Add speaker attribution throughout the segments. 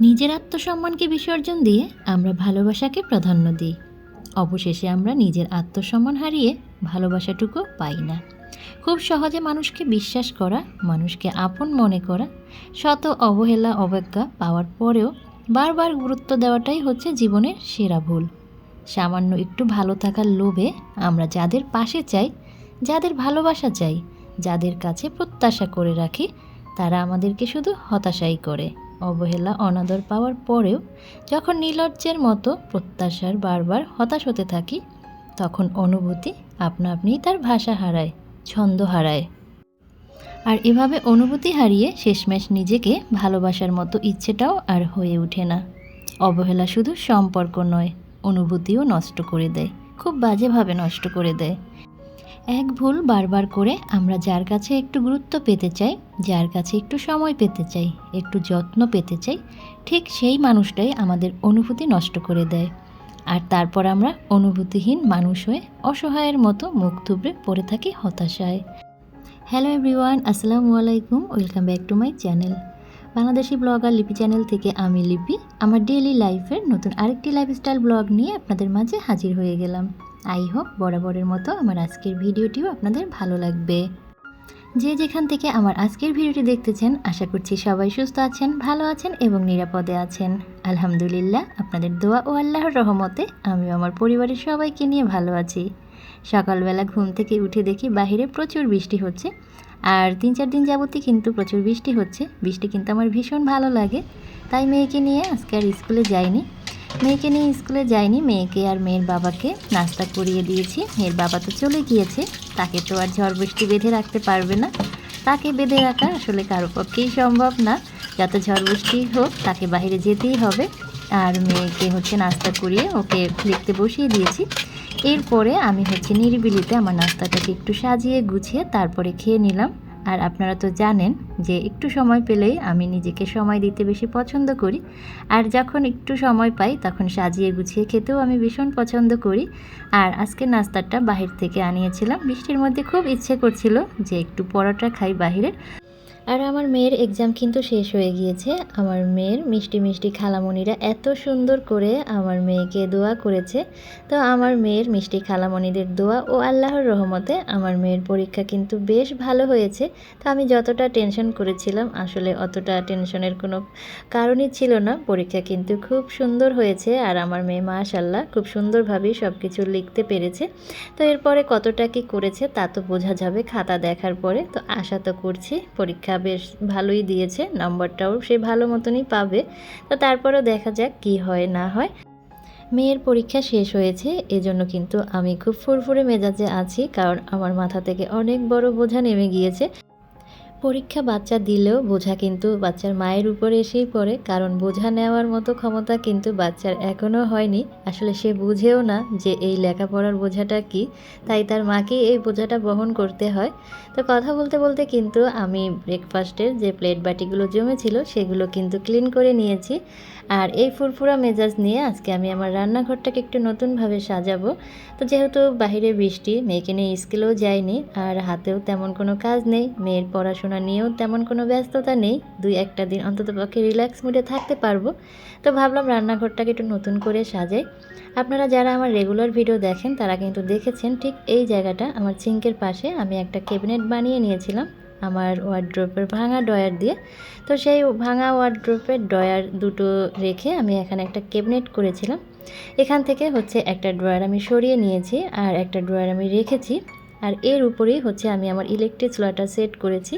Speaker 1: নিজের আত্মসম্মানকে বিসর্জন দিয়ে আমরা ভালোবাসাকে প্রাধান্য দিই। অবশেষে আমরা নিজের আত্মসম্মান হারিয়ে ভালোবাসাটুকু পাই না। খুব সহজে মানুষকে বিশ্বাস করা, মানুষকে আপন মনে করা, শত অবহেলা, অবজ্ঞা পাওয়ার পরেও বারবার গুরুত্ব দেওয়াটাই হচ্ছে জীবনের সেরা ভুল। সামান্য একটু ভালো থাকার লোভে আমরা যাদের পাশে চাই, যাদের ভালোবাসা চাই, যাদের কাছে প্রত্যাশা করে রাখি, তারা আমাদেরকে শুধু হতাশাই করে। অবহেলা, অনাদর পাওয়ার পরেও যখন নির্লজ্জের মতো প্রত্যাশার বারবার হতাশ হতে থাকি, তখন অনুভূতি আপনা আপনিই তার ভাষা হারায়, ছন্দ হারায়। আর এভাবে অনুভূতি হারিয়ে শেষমেশ নিজেকে ভালোবাসার মতো ইচ্ছেটাও আর হয়ে ওঠে না। অবহেলা শুধু সম্পর্ক নয়, অনুভূতিও নষ্ট করে দেয়, খুব বাজেভাবে নষ্ট করে দেয়। এক ভুল বারবার করে আমরা যার কাছে একটু গুরুত্ব পেতে চাই, যার কাছে একটু সময় পেতে চাই, একটু যত্ন পেতে চাই, ঠিক সেই মানুষটাই আমাদের অনুভূতি নষ্ট করে দেয়। আর তারপর আমরা অনুভূতিহীন মানুষ হয়ে অসহায়ের মতো মুখ থুবড়ে পড়ে থাকি হতাশায়। হ্যালো এভরিওয়ান আসসালামু আলাইকুম welcome back to my channel Bangladeshi blogger Lipi channel থেকে আমি লিপি, আমার ডেইলি লাইফের নতুন আরেকটি লাইফস্টাইল ব্লগ নিয়ে আপনাদের মাঝে হাজির হয়ে গেলাম। আই হোপ বরাবরের মতো আমার আজকের ভিডিওটিও আপনাদের ভালো লাগবে। যে যেখান থেকে আমার আজকের ভিডিওটি দেখতেছেন, আশা করছি সবাই সুস্থ আছেন, ভালো আছেন এবং নিরাপদে আছেন। আলহামদুলিল্লাহ, আপনাদের দোয়া ও আল্লাহর রহমতে আমি আমার পরিবারের সবাইকে নিয়ে ভালো আছি। সকালবেলা ঘুম থেকে উঠে দেখি বাহিরে প্রচুর বৃষ্টি হচ্ছে। আর তিন চার দিন যাবতই কিন্তু প্রচুর বৃষ্টি হচ্ছে। বৃষ্টি কিন্তু আমার ভীষণ ভালো লাগে। তাই মেয়েকে নিয়ে আজকে আর স্কুলে যাইনি। মেয়েকে নিয়ে স্কুলে যাইনি মেয়েকে আর মেয়ের বাবাকে নাস্তা করিয়ে দিয়েছি। মেয়ের বাবা তো চলে গিয়েছে, তাকে তো আর ঝড় বৃষ্টি বেঁধে রাখতে পারবে না। তাকে বেঁধে রাখা আসলে কারও পক্ষেই সম্ভব না। যত ঝড় বৃষ্টি হোক, তাকে বাইরে যেতেই হবে। আর মেয়েকে হচ্ছে নাস্তা করিয়ে ওকে লিখতে বসিয়ে দিয়েছি। এরপরে আমি হচ্ছে নিরিবিলিতে আমার নাস্তাটাকে একটু সাজিয়ে গুছিয়ে তারপরে খেয়ে নিলাম। আর আপনারা তো জানেন যে একটু সময় পেলেই আমি নিজেকে সময় দিতে বেশি পছন্দ করি। আর যখন একটু সময় পাই, তখন সাজিয়ে গুছিয়ে খেতেও আমি ভীষণ পছন্দ করি। আর আজকে নাস্তাটা বাহির থেকে আনিয়েছিলাম। বৃষ্টির মধ্যে খুব ইচ্ছে করছিল যে একটু পরোটা খাই বাহিরের। আর আমার মেয়ের এক্সাম কিন্তু শেষ হয়ে গিয়েছে। আমার মেয়ের মিষ্টি মিষ্টি খালামণিরা এত সুন্দর করে আমার মেয়েকে দোয়া করেছে। তো আমার মেয়ের মিষ্টি খালামণিদের দোয়া ও আল্লাহর রহমতে আমার মেয়ের পরীক্ষা কিন্তু বেশ ভালো হয়েছে। তো আমি যতটা টেনশন করেছিলাম, আসলে অতটা টেনশনের কোনো কারণই ছিল না। পরীক্ষা কিন্তু খুব সুন্দর হয়েছে আর আমার মেয়ে মাশাল্লাহ খুব সুন্দরভাবেই সব কিছু লিখতে পেরেছে। তো এরপরে কতটা কি করেছে তা তো বোঝা যাবে খাতা দেখার পরে। তো আশা তো করছি পরীক্ষা বেশ ভালোই দিয়েছে, নম্বরটাও সে ভালো মতনই পাবে। তো তারপরেও দেখা যাক কি হয়, না হয়। মেয়ের পরীক্ষা শেষ হয়েছে, এজন্য কিন্তু আমি খুব ফুরফুরে মেজাজে আছি, কারণ আমার মাথা থেকে অনেক বড় বোঝা নেমে গিয়েছে। পরীক্ষা বাচ্চা দিলেও বোঝা কিন্তু বাচ্চার মায়ের উপরে এসেই পড়ে, কারণ বোঝা নেওয়ার মতো ক্ষমতা কিন্তু বাচ্চার এখনও হয়নি। আসলে সে বুঝেও না যে এই লেখাপড়ার বোঝাটা কি, তাই তার মাকে এই বোঝাটা বহন করতে হয়। তো কথা বলতে বলতে কিন্তু আমি ব্রেকফাস্টের যে প্লেট বাটিগুলো জমেছিল, সেগুলো কিন্তু ক্লিন করে নিয়েছি। আর এই ফুরফুরা মেজাজ নিয়ে আজকে আমি আমার রান্নাঘরটাকে একটু নতুনভাবে সাজাবো। তো যেহেতু বাহিরে বৃষ্টি, মেয়েকে নিয়ে স্কুলেও যায়নি আর হাতেও তেমন কোনো কাজ নেই, মেয়ের পড়াশোনা নিয়েও তেমন কোনো ব্যস্ততা নেই, দুই একটা দিন অন্তত পক্ষে রিল্যাক্স মুডে থাকতে পারব। তো ভাবলাম রান্নাঘরটাকে একটু নতুন করে সাজাই। আপনারা যারা আমার রেগুলার ভিডিও দেখেন, তারা কিন্তু দেখেছেন ঠিক এই জায়গাটা, আমার সিঙ্কের পাশে আমি একটা ক্যাবিনেট বানিয়ে নিয়েছিলাম। আমার ওয়ার্ড্রোপের ভাঙা ডয়ার দিয়ে। তো সেই ভাঙা ওয়ার্ড্রোপের ডয়ার দুটো রেখে আমি এখানে একটা ক্যাবিনেট করেছিলাম। এখান থেকে হচ্ছে একটা ড্রয়ার আমি সরিয়ে নিয়েছি আর একটা ড্রয়ার আমি রেখেছি। আর এর উপরেই হচ্ছে আমি আমার ইলেকট্রিক চুলাটা সেট করেছি।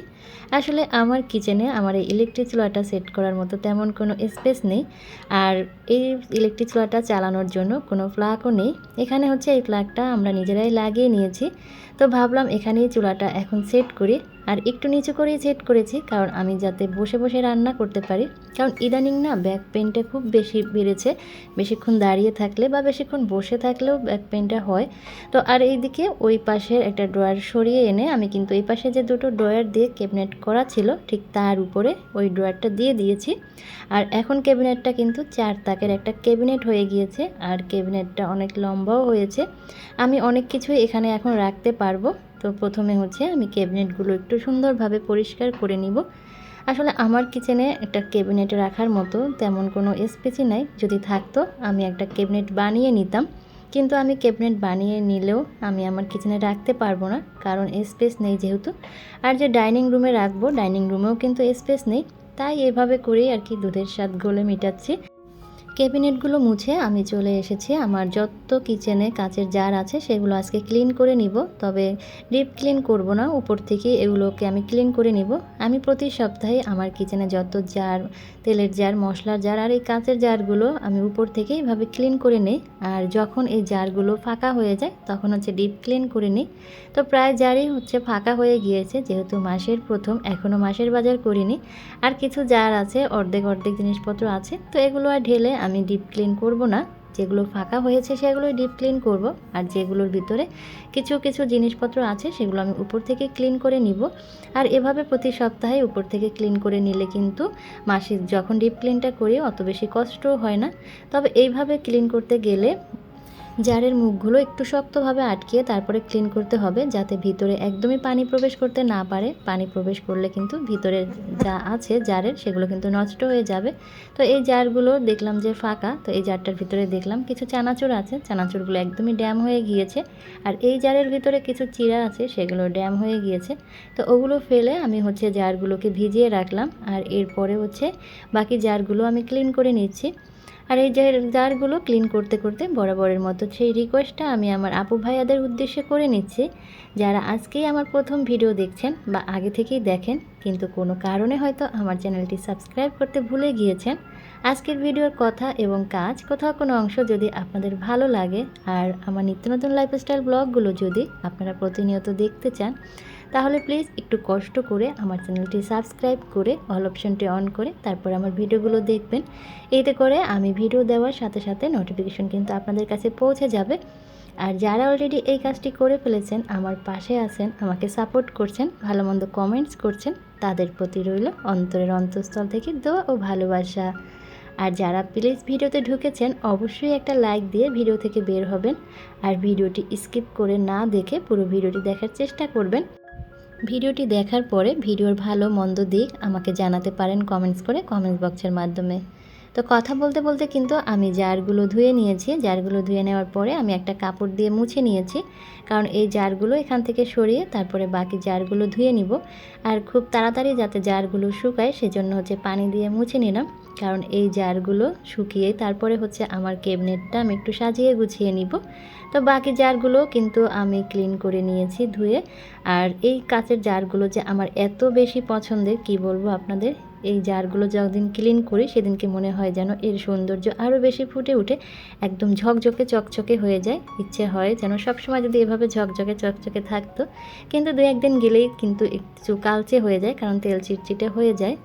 Speaker 1: আসলে আমার কিচেনে আমার এই ইলেকট্রিক চুলাটা সেট করার মতো তেমন কোনো স্পেস নেই। আর এই ইলেকট্রিক চুলাটা চালানোর জন্য কোনো প্লাগও নেই। এখানে হচ্ছে এই প্লাগটা আমরা নিজেরাই লাগিয়ে নিয়েছি। তো ভাবলাম এখানেই চুলাটা এখন সেট করি। আর একটু নিচু করেই সেট করেছি, কারণ আমি যাতে বসে বসে রান্না করতে পারি। কারণ ইদানিং না ব্যাক পেনটা খুব বেশি বেড়েছে। বেশিক্ষণ দাঁড়িয়ে থাকলে বা বেশিক্ষণ বসে থাকলেও ব্যাক পেনটা হয়। তো আর এইদিকে ওই পাশের একটা ড্রয়ার সরিয়ে এনে আমি কিন্তু এই পাশে যে দুটো ড্রয়ার দিয়ে ক্যাবিনেট করা ছিল, ঠিক তার উপরে ওই ড্রয়ারটা দিয়ে দিয়েছি। আর এখন ক্যাবিনেটটা কিন্তু চার তাকের একটা ক্যাবিনেট হয়ে গিয়েছে, আর ক্যাবিনেটটা অনেক লম্বাও হয়েছে। আমি অনেক কিছুই এখানে এখন রাখতে পারব। তো প্রথমে হচ্ছে আমি ক্যাবিনেটগুলো একটু সুন্দরভাবে পরিষ্কার করে নিব। আসলে আমার কিচেনে একটা ক্যাবিনেট রাখার মতো তেমন কোনো স্পেসই নাই। যদি থাকতো, আমি একটা ক্যাবিনেট বানিয়ে নিতাম। কিন্তু আমি ক্যাবিনেট বানিয়ে নিলেও আমি আমার কিচেনে রাখতে পারব না, কারণ স্পেস নেই যেহেতু। আর যে ডাইনিং রুমে রাখব, ডাইনিং রুমেও কিন্তু স্পেস নেই। তাই এভাবে করেই আর কি দুধের স্বাদ গলে মেটাচ্ছি। ক্যাবিনেটগুলো মুছে আমি চলে এসেছি। আমার যত কিচেনে কাচের জার আছে, সেগুলো আজকে ক্লিন করে নিব। তবে ডিপ ক্লিন করব না, উপর থেকে এগুলোকে আমি ক্লিন করে নিব। আমি প্রতি সপ্তাহে আমার কিচেনে যত জার, তেলের জার, মশলার জার আর এই কাঁচের জারগুলো আমি উপর থেকে এভাবে ক্লিন করে নিই। আর যখন এই জারগুলো ফাঁকা হয়ে যায়, তখন হচ্ছে ডিপ ক্লিন করে নিই। তো প্রায় জারই হচ্ছে ফাঁকা হয়ে গিয়েছে, যেহেতু মাসের প্রথম এখনও মাসের বাজার করিনি। আর কিছু জার আছে, অর্ধেক অর্ধেক জিনিসপত্র আছে, তো এগুলো আর ঢেলে আমি ডিপ ক্লিন করব না। যেগুলো ফাঁকা হয়েছে সেগুলোই ডিপ ক্লিন করব। আর যেগুলোর ভিতরে কিছু কিছু জিনিসপত্র আছে, সেগুলো আমি উপর থেকে ক্লিন করে নিব। আর এভাবে প্রতি সপ্তাহে উপর থেকে ক্লিন করে নিলে কিন্তু মাসে যখন ডিপ ক্লিনটা করি, অত বেশি কষ্টও হয় না। তবে এইভাবে ক্লিন করতে গেলে জারের মুখগুলো একটু শক্তভাবে আটকিয়ে তারপরে ক্লিন করতে হবে যাতে ভিতরে একদমই পানি প্রবেশ করতে না পারে। পানি প্রবেশ করলে কিন্তু ভিতরে যা আছে জারের সেগুলো কিন্তু নষ্ট হয়ে যাবে। তো এই জারগুলো দেখলাম যে ফাঁকা, তো এই জারটার ভিতরে দেখলাম কিছু চানাচুর আছে। চানাচুরগুলো একদমই ড্যাম হয়ে গিয়েছে। আর এই জারের ভিতরে কিছু চিরা আছে, সেগুলো ড্যাম হয়ে গিয়েছে। তো ওগুলো ফেলে আমি হচ্ছে জারগুলোকে ভিজিয়ে রাখলাম। আর এরপরে হচ্ছে বাকি জারগুলো আমি ক্লিন করে নিচ্ছি। আর এই জারগুলো ক্লিন করতে করতে বরাবরের মতো, সেই রিকোয়েস্টটা আমি আমার আপু ভাইয়াদের উদ্দেশ্যে করে নিচ্ছি। যারা আজকেই আমার প্রথম ভিডিও দেখছেন বা আগে থেকেই দেখেন, কিন্তু কোনো কারণে হয়তো আমার চ্যানেলটি সাবস্ক্রাইব করতে ভুলে গিয়েছেন, আজকের ভিডিওর কথা এবং কাজ, কোথাও কোনো অংশ যদি আপনাদের ভালো লাগে, আর আমার নিত্য নতুন লাইফস্টাইল ব্লগগুলো যদি আপনারা প্রতিনিয়ত দেখতে চান তাহলে প্লিজ একটু কষ্ট করে আমার চ্যানেলটি সাবস্ক্রাইব করে অল অপশনটি অন করে তারপর আমার ভিডিওগুলো দেখবেন। এতে করে আমি ভিডিও দেওয়ার সাথে সাথে নোটিফিকেশন কিন্তু আপনাদের কাছে পৌঁছে যাবে। আর যারা অলরেডি এই কাজটি করে ফেলেছেন, আমার পাশে আছেন, আমাকে সাপোর্ট করছেন, ভালো মন্দ কমেন্টস করছেন, তাদের প্রতি রইল অন্তরের অন্তঃস্থল থেকে দোয়া ও ভালোবাসা। আর যারা প্লিজ ভিডিওতে ঢুকেছেন, অবশ্যই একটা লাইক দিয়ে ভিডিও থেকে বের হবেন। আর ভিডিওটি স্কিপ করে না দেখে পুরো ভিডিওটি দেখার চেষ্টা করবেন। ভিডিওটি দেখার পরে ভিডিওর ভালো মন্দ দিক আমাকে জানাতে পারেন কমেন্টস করে কমেন্টস বক্সের মাধ্যমে। তো কথা বলতে বলতে কিন্তু আমি জারগুলো ধুয়ে নিয়েছি। জারগুলো ধুয়ে নেওয়ার পরে আমি একটা কাপড় দিয়ে মুছে নিয়েছি। কারণ এই জারগুলো এখান থেকে সরিয়ে তারপরে বাকি জারগুলো ধুয়ে নিব। আর খুব তাড়াতাড়ি যাতে জারগুলো শুকায় সেজন্য হচ্ছে পানি দিয়ে মুছে নিলাম। কারণ এই জারগুলো শুকিয়ে তারপরে হচ্ছে আমার কেবিনেটটা আমি একটু সাজিয়ে গুছিয়ে নিব। তো বাকি জারগুলো কিন্তু আমি ক্লিন করে নিয়েছি ধুয়ে। আর এই কাচের জারগুলো যে আমার এত বেশি পছন্দের, কি বলব আপনাদের? এই জারগুলো যতদিন ক্লিন করি, সেদিনকে মনে হয় যেন এর সৌন্দর্য আরও বেশি ফুটে উঠে, একদম ঝকঝকে, চকচকে হয়ে যায়। ইচ্ছে হয় যেন সবসময় যদি এভাবে ঝকঝকে, চকচকে থাকতো, কিন্তু দু একদিন গেলেই কিন্তু একটু কালচে হয়ে যায়, কারণ তেল চিটচিটে হয়ে যায়।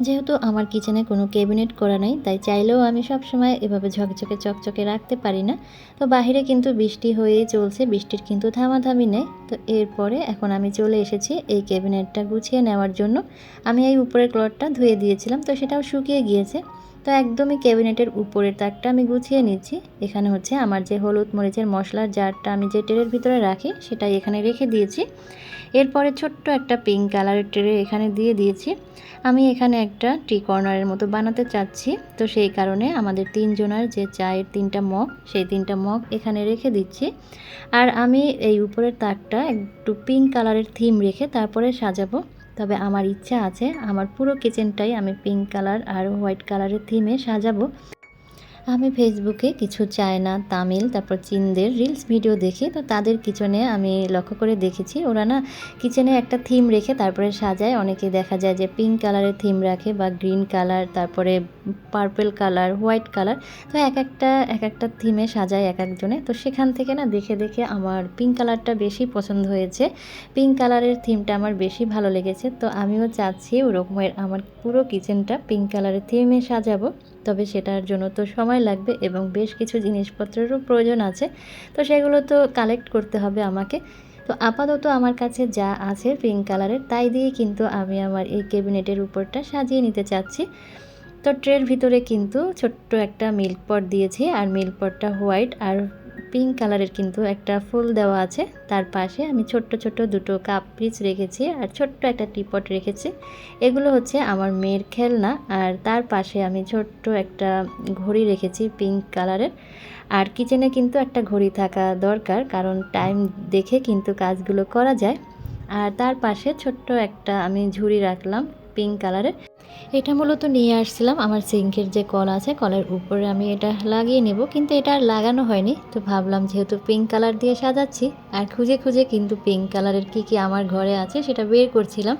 Speaker 1: যেহেতু আমার কিচেনে কোনো ক্যাবিনেট করা নাই, তাই চাইলেও আমি সব সময় এভাবে ঝকঝকে চকচকে রাখতে পারি না। তো বাহিরে কিন্তু বৃষ্টি হয়েই চলছে, বৃষ্টির কিন্তু থামাথামি নেই। তো এরপরে এখন আমি চলে এসেছি এই ক্যাবিনেটটা গুছিয়ে নেওয়ার জন্য। আমি এই উপরের ক্লটটা ধুয়ে দিয়েছিলাম, তো সেটাও শুকিয়ে গিয়েছে। তো একদমই ক্যাবিনেটের উপরের তাকটা আমি গুছিয়ে নিচ্ছি। এখানে হচ্ছে আমার যে হলুদ মরিচের মশলার জারটা আমি যে ট্রের ভিতরে রাখি, সেটাই এখানে রেখে দিয়েছি। এরপরে ছোট্ট একটা পিঙ্ক কালারের ট্রে এখানে দিয়ে দিয়েছি। আমি এখানে একটা টি কর্নারের মতো বানাতে চাচ্ছি। তো সেই কারণে আমাদের তিনজনের যে চায়ের তিনটা মগ, সেই তিনটা মগ এখানে রেখে দিচ্ছি। আর আমি এই উপরের তাকটা একটু পিঙ্ক কালারের থিম রেখে তারপরে সাজাবো। তবে আমার ইচ্ছা আছে আমার পুরো কিচেনটাই আমি পিঙ্ক কালার আর হোয়াইট কালারের থিমে সাজাবো। আমি ফেসবুকে কিছু চায়না, তামিল, তারপর চীনদের রিলস ভিডিও দেখি। তো তাদের কিচেনে আমি লক্ষ্য করে দেখেছি, ওরা না কিচেনে একটা থিম রেখে তারপরে সাজায়। অনেকে দেখা যায় যে পিঙ্ক কালারের থিম রাখে বা গ্রিন কালার তারপরে পার্পেল কালার হোয়াইট কালার তো এক একটা এক একটা থিমে সাজায় এক একজনে। তো সেখান থেকে না দেখে দেখে আমার পিঙ্ক কালারটা বেশি পছন্দ হয়েছে। পিঙ্ক কালারের থিমটা আমার বেশি ভালো লেগেছে। তো আমিও চাচ্ছি ওরকমের আমার পুরো কিচেনটা পিঙ্ক কালারের থিমে সাজাবো। তবে সেটার জন্য তো সময় লাগবে এবং বেশ কিছু জিনিসপত্রেরও প্রয়োজন আছে। তো সেগুলো তো কালেক্ট করতে হবে আমাকে। তো আপাতত আমার কাছে যা আছে পিঙ্ক কালারের তাই দিয়ে কিন্তু আমি আমার এই ক্যাবিনেটের উপরটা সাজিয়ে নিতে চাচ্ছি। তো ট্রের ভিতরে কিন্তু ছোট্ট একটা মিল্ক পট দিয়েছি, আর মিল্ক পটটা হোয়াইট আর পিঙ্ক কালারের কিন্তু একটা ফুল দেওয়া আছে। তার পাশে আমি ছোট্ট ছোট্ট দুটো কাপ পিস রেখেছি আর ছোট্ট একটা টিপট রেখেছি। এগুলো হচ্ছে আমার মেয়ের খেলনা আর তার পাশে আমি ছোট্ট একটা ঘড়ি রেখেছি পিঙ্ক কালারের। আর কিচেনে কিন্তু একটা ঘড়ি থাকা দরকার, কারণ টাইম দেখে কিন্তু কাজগুলো করা যায়। আর তার পাশে ছোট্ট একটা আমি ঝুড়ি রাখলাম পিঙ্ক কালারের। এটা মূলত নিয়ে আসছিলাম আমার সিঙ্কের যে কল আছে, কলের উপরে আমি এটা লাগিয়ে নেব, কিন্তু এটা আর লাগানো হয়নি। তো ভাবলাম যেহেতু পিঙ্ক কালার দিয়ে সাজাচ্ছি, আর খুঁজে খুঁজে কিন্তু পিঙ্ক কালারের কি কি আমার ঘরে আছে সেটা বের করছিলাম।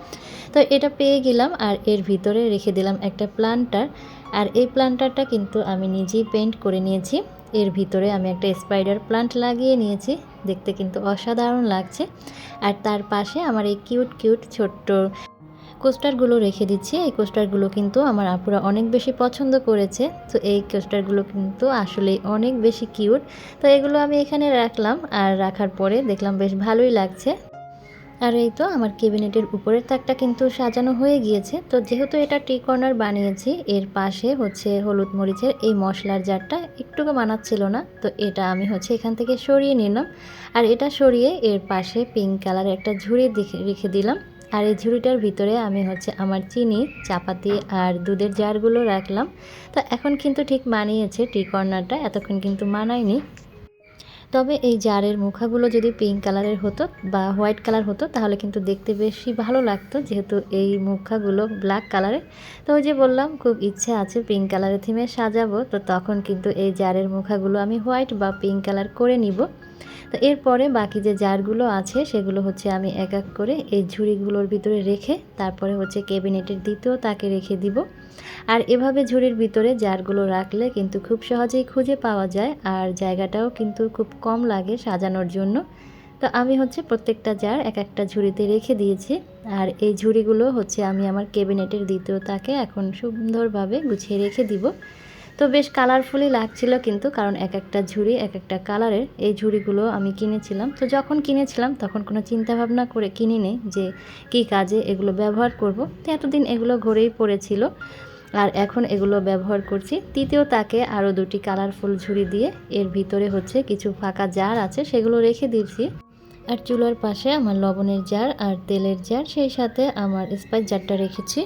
Speaker 1: তো এটা পেয়ে গেলাম, আর এর ভিতরে রেখে দিলাম একটা প্লান্টার। আর এই প্লান্টারটা কিন্তু আমি নিজেই পেন্ট করে নিয়েছি। এর ভিতরে আমি একটা স্পাইডার প্লান্ট লাগিয়ে নিয়েছি, দেখতে কিন্তু অসাধারণ লাগছে। আর তার পাশে আমার এই কিউট কিউট ছোট্ট কোস্টারগুলো রেখে দিচ্ছি। এই কোস্টারগুলো কিন্তু আমার আপুরা অনেক বেশি পছন্দ করেছে। তো এই কোস্টারগুলো কিন্তু আসলে অনেক বেশি কিউট। তো এগুলো আমি এখানে রাখলাম আর রাখার পরে দেখলাম বেশ ভালোই লাগছে। আর এই তো আমার ক্যাবিনেটের উপরের তাকটা কিন্তু সাজানো হয়ে গিয়েছে। তো যেহেতু এটা টি কর্নার বানিয়েছি, এর পাশে হচ্ছে হলুদ মরিচের এই মশলার জারটা একটুকু মানাচ্ছিল না। তো এটা আমি হচ্ছে এখান থেকে সরিয়ে নিলাম। আর এটা সরিয়ে এর পাশে পিঙ্ক কালারের একটা ঝুড়ি রেখে দিলাম। আর এই ঝুড়িটার ভিতরে আমি হচ্ছে আমার চিনি, চাপাতি আর দুধের জারগুলো রাখলাম। তো এখন কিন্তু ঠিক মানিয়েছে টি কর্নারটা এতক্ষণ কিন্তু মানায়নি। তবে এই জারের মুখাগুলো যদি পিঙ্ক কালারের হতো বা হোয়াইট কালার হতো, তাহলে কিন্তু দেখতে বেশি ভালো লাগতো, যেহেতু এই মুখাগুলো ব্ল্যাক কালারের তো ওই যে বললাম, খুব ইচ্ছে আছে পিঙ্ক কালারের থিমে সাজাবো, তো তখন কিন্তু এই জারের মুখাগুলো আমি হোয়াইট বা পিঙ্ক কালার করে নিব। তো এরপরে বাকি যে জারগুলো আছে, সেগুলো হচ্ছে আমি এক এক করে এই ঝুড়িগুলোর ভিতরে রেখে তারপরে হচ্ছে ক্যাবিনেটের দ্বিতীয় তাকে রেখে দিব। আর এভাবে ঝুড়ির ভিতরে জারগুলো রাখলে কিন্তু খুব সহজেই খুঁজে পাওয়া যায় আর জায়গাটাও কিন্তু খুব কম লাগে সাজানোর জন্য। তো আমি হচ্ছে প্রত্যেকটা জার এক একটা ঝুড়িতে রেখে দিয়েছি আর এই ঝুড়িগুলো হচ্ছে আমি আমার ক্যাবিনেটের দ্বিতীয় তাকে এখন সুন্দরভাবে গুছিয়ে রেখে দিব। তো বেশ কালারফুলই লাগছিল কিন্তু, কারণ এক একটা ঝুড়ি, এক একটা কালারের এই ঝুড়িগুলো আমি কিনেছিলাম। তো যখন কিনেছিলাম, তখন কোনো চিন্তা ভাবনা করে কিনি নেই যে কী কাজে এগুলো ব্যবহার করব। তো এতদিন এগুলো ঘরেই পড়েছিল। আর এখন এগুলো ব্যবহার করছি। তৃতীয় তাকে আরও দুটি কালারফুল ঝুড়ি দিয়ে এর ভিতরে হচ্ছে কিছু ফাঁকা জার আছে, সেগুলো রেখে দিয়েছি। আর চুলার পাশে আমার লবণের জার আর তেলের জার, সেই সাথে আমার স্পাইস জারটা রেখেছি।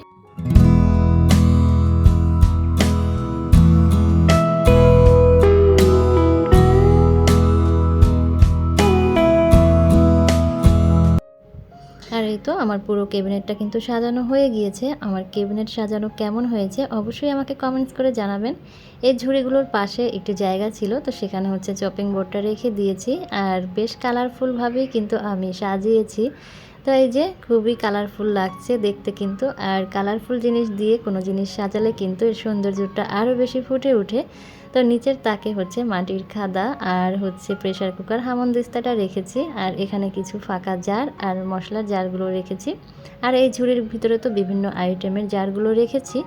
Speaker 1: তো আমার পুরো ক্যাবিনেটটা কিন্তু সাজানো হয়ে গিয়েছে। আমার ক্যাবিনেট সাজানো কেমন হয়েছে অবশ্যই আমাকে কমেন্টস করে জানাবেন। এই ঝুড়িগুলোর পাশে একটি জায়গা ছিল, তো সেখানে হচ্ছে চপিং বোর্ডটা রেখে দিয়েছি। আর বেশ কালারফুলভাবেই কিন্তু আমি সাজিয়েছি। তো এই যে খুবই কালারফুল লাগছে দেখতে কিন্তু। আর কালারফুল জিনিস দিয়ে কোনো জিনিস সাজালে কিন্তু এর সৌন্দর্যটা আরও বেশি ফুটে ওঠে। তো নিচের তাকে হচ্ছে মাটির খাদা আর হচ্ছে প্রেশার কুকার হামনদিস্তাটা রেখেছি আর এখানে কিছু ফাঁকা জার আর মশলার জারগুলো রেখেছি। আর এই ঝুড়ির ভিতরে তো বিভিন্ন আইটেমের জারগুলো রেখেছি।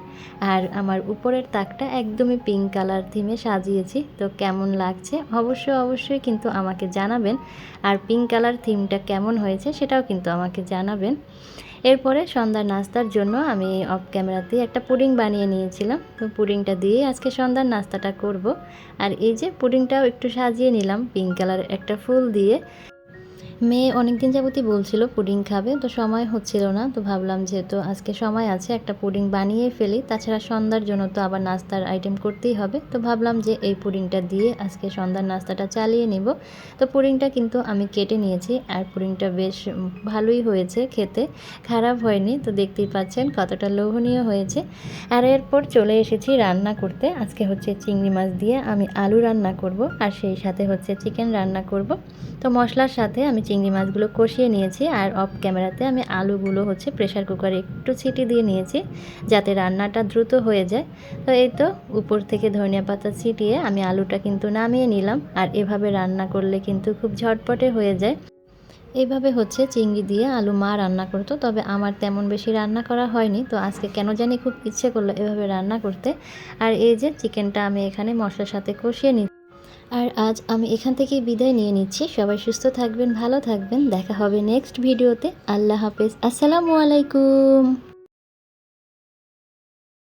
Speaker 1: আর আমার উপরের তাকটা একদমই পিঙ্ক কালার থিমে সাজিয়েছি। তো কেমন লাগছে? অবশ্যই অবশ্যই কিন্তু আমাকে জানাবেন। আর পিঙ্ক কালার থিমটা কেমন হয়েছে সেটাও কিন্তু আমাকে জানাবেন। এরপরে সন্ধ্যার নাস্তার জন্য আমি অফ ক্যামেরাতেই একটা পুডিং বানিয়ে নিয়েছিলাম। তো পুডিংটা দিয়ে আজকে সন্ধ্যার নাস্তাটা করব। আর এই যে পুডিংটাও একটু সাজিয়ে নিলাম পিঙ্ক কালার একটা ফুল দিয়ে। মেয়ে অনেক দিন যাবতই বলছিল পুডিং খাবে, তো সময় হচ্ছিল না, তো ভাবলাম যেহেতু আজকে সময় আছে, একটা পুডিং বানিয়ে ফেলি, তাছাড়া সন্ধ্যার জন্য তো আবার নাস্তার আইটেম করতেই হবে, তো ভাবলাম যে এই পুডিংটা দিয়ে আজকে সন্ধ্যার নাস্তাটা চালিয়ে নিব, তো পুডিংটা কিন্তু আমি কেটে নিয়েছি, আর পুডিংটা বেশ ভালোই হয়েছে খেতে, খারাপ হয়নি, তো দেখতেই পাচ্ছেন কতটা লোভনীয় হয়েছে, আর এরপর চলে এসেছি রান্না করতে, আজকে হচ্ছে চিংড়ি মাছ দিয়ে আমি আলু রান্না করব, আর সেই সাথে হচ্ছে চিকেন রান্না করব, তো মশলার সাথে আমি চিংড়ি মাছগুলো কষিয়ে নিয়েছি আর অফ ক্যামেরাতে আমি আলুগুলো হচ্ছে প্রেশার কুকারে একটু ছিটি দিয়ে নিয়েছি যাতে রান্নাটা দ্রুত হয়ে যায়। তো এই তো উপর থেকে ধনিয়া পাতা ছিটিয়ে আমি আলুটা কিন্তু নামিয়ে নিলাম আর এভাবে রান্না করলে কিন্তু খুব ঝটপটে হয়ে যায়। এইভাবে হচ্ছে চিংড়ি দিয়ে আলু মা রান্না করতো, তবে আমার তেমন বেশি রান্না করা হয়নি। তো আজকে কেন জানি খুব ইচ্ছে করল এভাবে রান্না করতে। আর এই যে চিকেনটা আমি এখানে মশলার সাথে কষিয়ে নিই আর আজ আমি এখান থেকে বিদায় নিয়ে নিচ্ছি। সবাই সুস্থ থাকবেন, ভালো থাকবেন। দেখা হবে নেক্সট ভিডিওতে আল্লাহ হাফেজ। আসসালামু আলাইকুম।